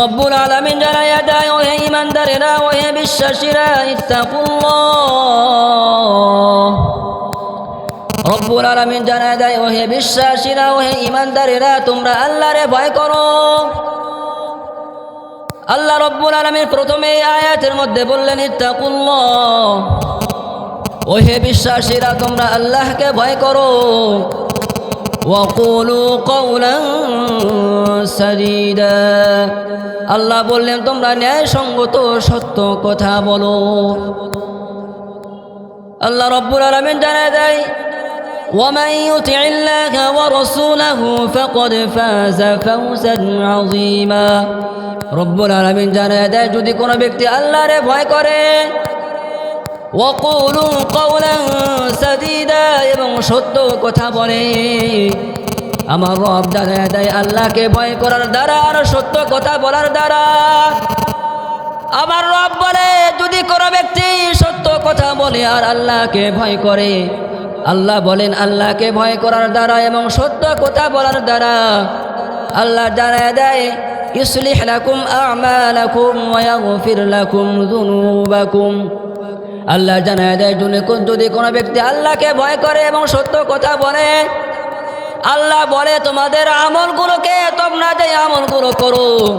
রব্বুল আলমিন জানাইয়া দেয়, ওহে ইমানদারেরা ওহে বিশ্বাসীরা, ইত্তাকুল্লাহ। রব্বুল আলমিন জানায় দেয়, ওহে বিশ্বাসীরা, ওহে ইমানদারেরা তোমরা আল্লাহরে ভয় করো। আল্লাহ রব্বুল আলমীর প্রথমে এই আয়াতের মধ্যে বললেন, ইত্তাকুল্লাহ। ওহে বিশ্বাসীরা, তোমরা আল্লাহকে ভয় করো। وقولوا قولا سديدا আল্লাহ বললেন তোমরা ন্যায়সঙ্গত সত্য কথা বলো আল্লাহ রব্বুল আলমিন জানা দেয় ومن يطع الله ورسوله فقد فاز فوزا عظيما রব্বুল আলমিন জানা দেয় যদি কোনো ব্যক্তি আল্লাহরে ভয় করে ওকুলু কৌলা সাদিদা এবং সত্য কথা বলে। আমার রব জানা দেয় আল্লাহকে ভয় করার দ্বারা আর সত্য কথা বলার দ্বারা। আমার রব বলে, যদি কোনো ব্যক্তি সত্য কথা বলে আর আল্লাহকে ভয় করে, আল্লাহ বলেন আল্লাহকে ভয় করার দ্বারা এবং সত্য কথা বলার দ্বারা। আল্লাহ জানা দেয় ইসলিহ লাকুম আমালাকুম ওয়া ইয়াগফির লাকুম যুনুবাকুম। আল্লাহ জানায় দেয় যদি কোন- যদি কোনো ব্যক্তি আল্লাহকে ভয় করে এবং সত্য কথা বলে, আল্লাহ বলে, তোমাদের আমলগুলোকে তোমরা যে আমলগুলো করো,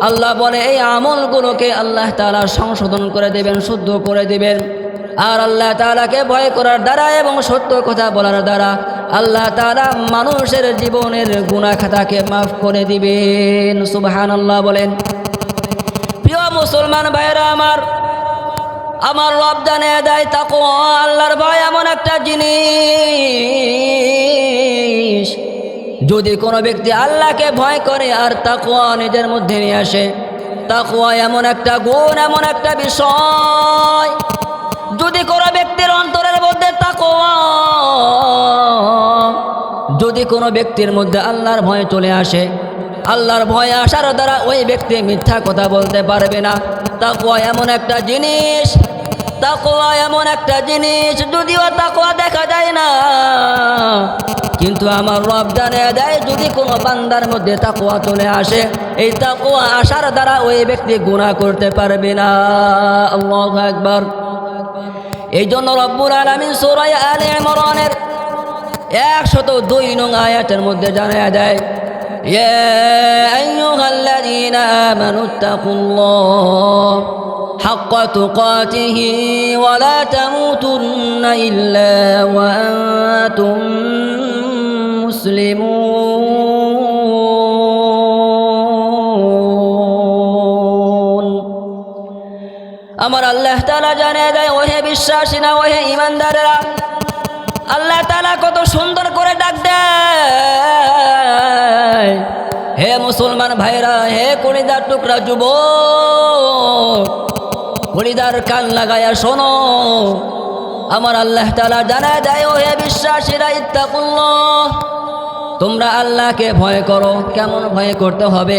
আল্লাহ বলে, এই আমলগুলোকে আল্লাহ তাআলা সংশোধন করে দেবেন, শুদ্ধ করে দেবেন। আর আল্লাহ তাআলাকে ভয় করার দ্বারা এবং সত্য কথা বলার দ্বারা আল্লাহ তাআলা মানুষের জীবনের গুনাহ খাতাকে মাফ করে দিবেন। সুবাহান আল্লাহ বলেন। প্রিয় মুসলমান ভাইরা আমার আমার রব জানে দেয় তাকো আল্লাহর ভয় এমন একটা জিনিস। যদি কোনো ব্যক্তি আল্লাহকে ভয় করে আর তাকুয়া নিজের মধ্যে নিয়ে আসে তাকুয়া এমন একটা গুণ, এমন একটা বিষয়। যদি কোনো ব্যক্তির অন্তরের মধ্যে তাকুয়া যদি কোনো ব্যক্তির মধ্যে আল্লাহর ভয় চলে আসে, আল্লাহর ভয় আসার দ্বারা ওই ব্যক্তি মিথ্যা কথা বলতে পারবে না। তাকুয়া এমন একটা জিনিস। তাকুয়া এমন একটা জিনিস যদিও তাকুয়া দেখা যায় না কিন্তু আমার রব জানে দেয় যদি কোনো বান্দার মধ্যে তাকুয়া চলে আসে এই তাকুয়া আসার দ্বারা ওই ব্যক্তি গুণা করতে পারবে না আল্লাহু আকবার এই জন্য রব্বুল আলমিন সোরাই আলে ইমরানের একশত দুই নং আয়াতের মধ্যে জানা দেয় يا أيها الذين آمنوا اتقوا الله حق تقاته ولا تموتن إلا وأنتم مسلمون আমার আল্লাহ তালা জানে দেয় ওহে বিশ্বাসী না ওহে ইমানদারেরা আল্লাহ তালা কত সুন্দর করে ডাক দেয় হে মুসলমান ভাইরা হে কুড়িদার টুকরা যুব কুড়িদার কান লাগায়া শোনো। আমার আল্লাহ তালা জানা দেয় ও হে বিশ্বাসীরা, ইত্তাকুল্লাহ, তোমরা আল্লাহকে ভয় করো, কেমন ভয় করতে হবে?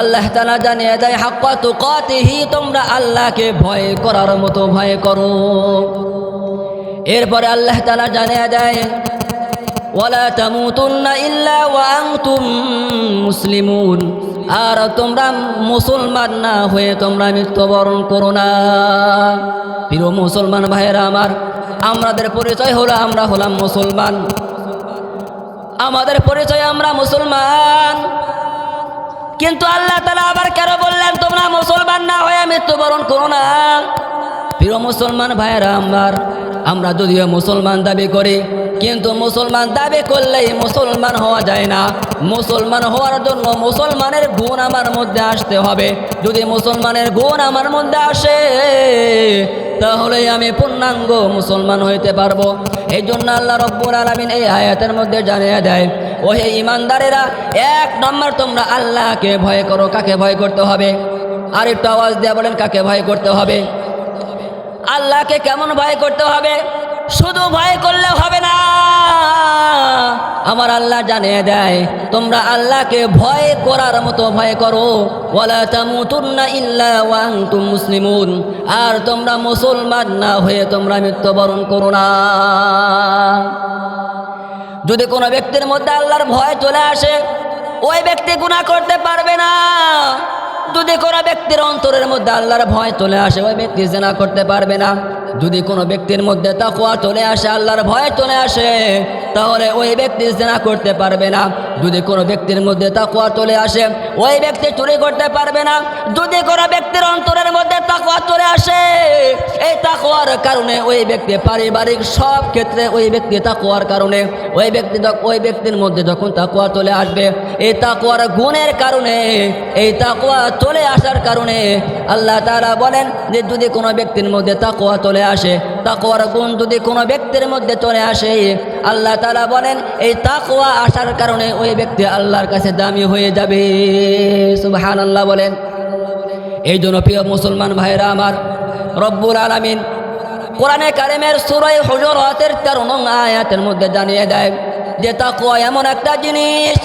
আল্লাহ তালা জানিয়ে দেয়, হাক্কা তুকাতিহি, তোমরা আল্লাহকে ভয় করার মতো ভয় করো। এরপরে আল্লাহ তালা জানিয়ে দেয়, ওয়ালা তামুতুন্না ইল্লা ওয়া আনতুম মুসলিমুন। আর তোমরা মুসলমান না হয়ে তোমরা মৃত্যুবরণ করো না। প্রিয় মুসলমান ভাইয়েরা আমার, আমাদের পরিচয় হলো আমরা হলাম মুসলমান। আমাদের পরিচয় আমরা মুসলমান। কিন্তু আল্লাহ তালা আবার কেন বললেন, তোমরা মুসলমান না হয়ে মৃত্যুবরণ করো না? প্রিয় মুসলমান ভাইয়েরা আমার আমরা যদিও মুসলমান দাবি করি, কিন্তু মুসলমান দাবি করলেই মুসলমান হওয়া যায় না। মুসলমান হওয়ার জন্য মুসলমানের গুণ আমার মধ্যে আসতে হবে। যদি মুসলমানের গুণ আমার মধ্যে আসে তাহলে আমি পূর্ণাঙ্গ মুসলমান হইতে পারব। এই জন্য আল্লাহ রব্বুল আলমিন এই আয়াতের মধ্যে জানিয়ে দেয়, ওহে ইমানদারেরা, এক নম্বর তোমরা আল্লাহকে ভয় করো, কাকে ভয় করতে হবে? আর একটু আওয়াজ দেওয়া বলেন, কাকে ভয় করতে হবে? আল্লাহকে কেমন ভয় করতে হবে? শুধু ভয় করলে হবে না। আমার আল্লাহ জানিয়ে দেয়, তোমরা আল্লাহকে ভয় করার মতো ভয় করো। ইল্লা মুসলিমুন। আর তোমরা মুসলমান না হয়ে তোমরা মৃত্যুবরণ করো না। যদি কোনো ব্যক্তির মধ্যে আল্লাহর ভয় চলে আসে, ওই ব্যক্তি গুণা করতে পারবে না। যদি কোনো ব্যক্তির অন্তরের মধ্যে আল্লাহর ভয় চলে আসে, ওই ব্যক্তি জেনা করতে পারবে না। যদি কোনো ব্যক্তির মধ্যে তাকুয়া চলে আসে, আল্লাহর ভয় চলে আসে তাহলে ওই ব্যক্তি জেনা করতে পারবে না। যদি কোনো ব্যক্তির মধ্যে তাকুয়া চলে আসে, ওই ব্যক্তি চুরি করতে পারবে না। যদি কোনো ব্যক্তির অন্তরের মধ্যে তাকুয়া চলে আসে, এই তাকুয়ার কারণে ওই ব্যক্তি পারিবারিক সব ক্ষেত্রে ওই ব্যক্তি তাকুয়ার কারণে, ওই ব্যক্তি ওই ব্যক্তির মধ্যে যখন তাকুয়া চলে আসবে, এই তাকুয়ার গুণের কারণে, এই তাকুয়া চলে আসার কারণে আল্লাহ তারা বলেন যে, যদি কোনো ব্যক্তির মধ্যে তাকুয়া চলে আসে তাকুয়ার গুণ যদি কোনো ব্যক্তির মধ্যে চলে আসে আল্লাহ তাআলা বলেন, এই তাকুয়া আসার কারণে ওই ব্যক্তি আল্লাহর কাছে দামি হয়ে যাবে। সুবহান আল্লাহ বলেন। এই জন্য প্রিয় মুসলমান ভাইরা আমার রব্বুল আলামিন কোরআনে কারিমের সুরাই হুজুরাতের তেরো নং আয়াতের মধ্যে জানিয়ে দেয় যে তাকুয়া এমন একটা জিনিস,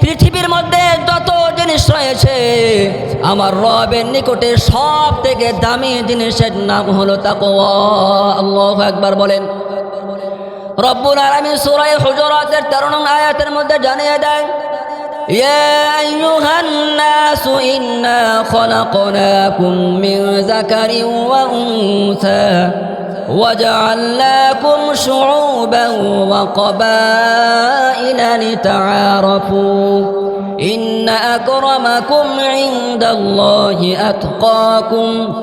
পৃথিবীর মধ্যে যত জিনিস রয়েছে, আমার রবের নিকটে সব থেকে দামি জিনিসের নাম হলো তাকুয়া আল্লাহ একবার বলেন। রব্বুল আলামিন সূরা হুজুরাতের 13 নং আয়াতের মধ্যে জানিয়ে দেয় يا أيها الناس إنا خلقناكم من ذكر وأنثى وجعلناكم شعوبا وقبائل لتعارفوا إن أكرمكم عند الله أتقاكم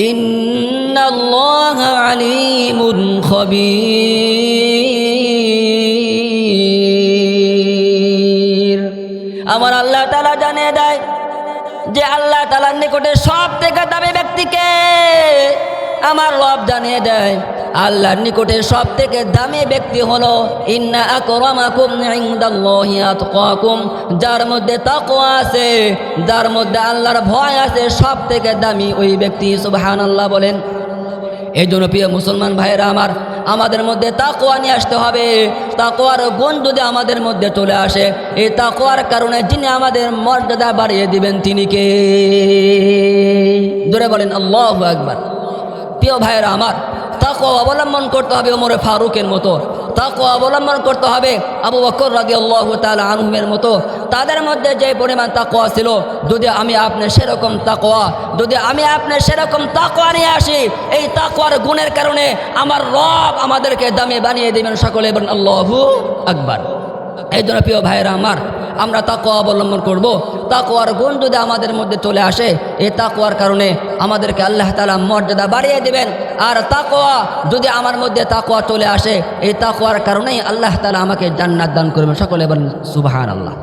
إن الله عليم خبير আমার আল্লাহ তালা জানিয়ে দেয় যে আল্লাহ তালার নিকটে সব থেকে দামি ব্যক্তিকে আমার রব জানিয়ে দেয় আল্লাহর নিকটে সব থেকে দামি ব্যক্তি হলো, ইন্না আকরামাকুম ইনদাল্লাহি আতকাকুম যার মধ্যে তাকওয়া আছে, যার মধ্যে আল্লাহর ভয় আছে সব থেকে দামি ওই ব্যক্তি, সুবহানাল্লাহ বলেন। এই জন্য প্রিয় মুসলমান ভাইয়েরা আমার, আমাদের মধ্যে তাকোয়া নিয়ে আসতে হবে। তাকোয়ার গুণ যদি আমাদের মধ্যে চলে আসে, এই তাকোয়ার কারণে যিনি আমাদের মর্যাদা বাড়িয়ে দিবেন, তিনি কে? ধরে বলেন, আল্লাহ একবার প্রিয় ভাইয়েরা আমার তাকোয়া অবলম্বন করতে হবে ওমরে ফারুকের মতো। তাকে অবলম্বন করতে হবে আবু বকর রাজি আল্লাহ তালা আনহুমের মতো। তাদের মধ্যে যে পরিমাণ তাকোয়া ছিল, যদি আমি আপনি সেরকম তাকোয়া যদি আমি আপনি সেরকম তাকোয়া নিয়ে আসি, এই তাকোয়ার গুণের কারণে আমার রব আমাদেরকে দামি বানিয়ে দেবেন সকলে বলেন আল্লাহু আকবার। এই জন্য প্রিয় ভাইয়েরা আমার, আমরা তাকোয়া অবলম্বন করব। তাকোয়ার গুণ যদি আমাদের মধ্যে চলে আসে এই তাকোয়ার কারণে আমাদেরকে আল্লাহ তালা মর্যাদা বাড়িয়ে দেবেন। আর তাকোয়া যদি আমার মধ্যে তাকোয়া চলে আসে এই তাকোয়ার কারণেই আল্লাহ তালা আমাকে জান্নাত দান করবেন। সকলে বলেন সুবাহান আল্লাহ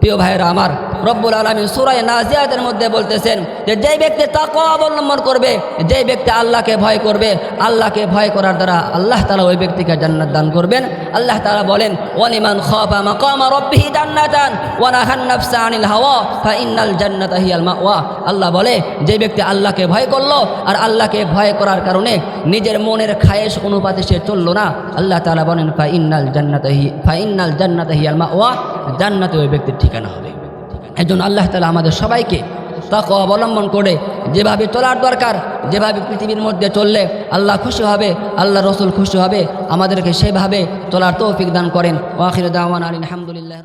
প্রিয় ভাইয়েরা আমার, রব্বুল আলমী সুরাই নাজিয়াতের মধ্যে বলতেছেন যে, যেই ব্যক্তি তাকওয়া অবলম্বন করবে, যেই ব্যক্তি আল্লাহকে ভয় করবে, আল্লাহকে ভয় করার দ্বারা আল্লাহ তালা ওই ব্যক্তিকে জান্নাত দান করবেন। আল্লাহ তালা বলেন ওয়ানিমান খাফা মাকামা রাব্বিহি জান্নাতান ওয়া নাহান নাফসা আনিল হাওয়া ফা ইন্নাল জান্নাতা হিয়াল মাওয়া। আল্লাহ বলে যে ব্যক্তি আল্লাহকে ভয় করল আর আল্লাহকে ভয় করার কারণে নিজের মনের খায়েশ অনুপাতে সে চলল না। আল্লাহ তাআলা বলেন, ফা ইন্নাল জান্নাতা হি, ফা ইন্নাল জান্নাতা হিয়াল মাওয়া। জান্নাতে ওই ব্যক্তির ঠিকানা হবে। একজন আল্লাহ তালা আমাদের সবাইকে তাকে অবলম্বন করে যেভাবে চলার দরকার, যেভাবে পৃথিবীর মধ্যে চললে আল্লাহ খুশি হবে আল্লাহ রসুল খুশি হবে, আমাদেরকে সেভাবে চলার তৌফিক দান করেন। ওয়াখির দাওয়ান আলী আলহামদুলিল্লাহ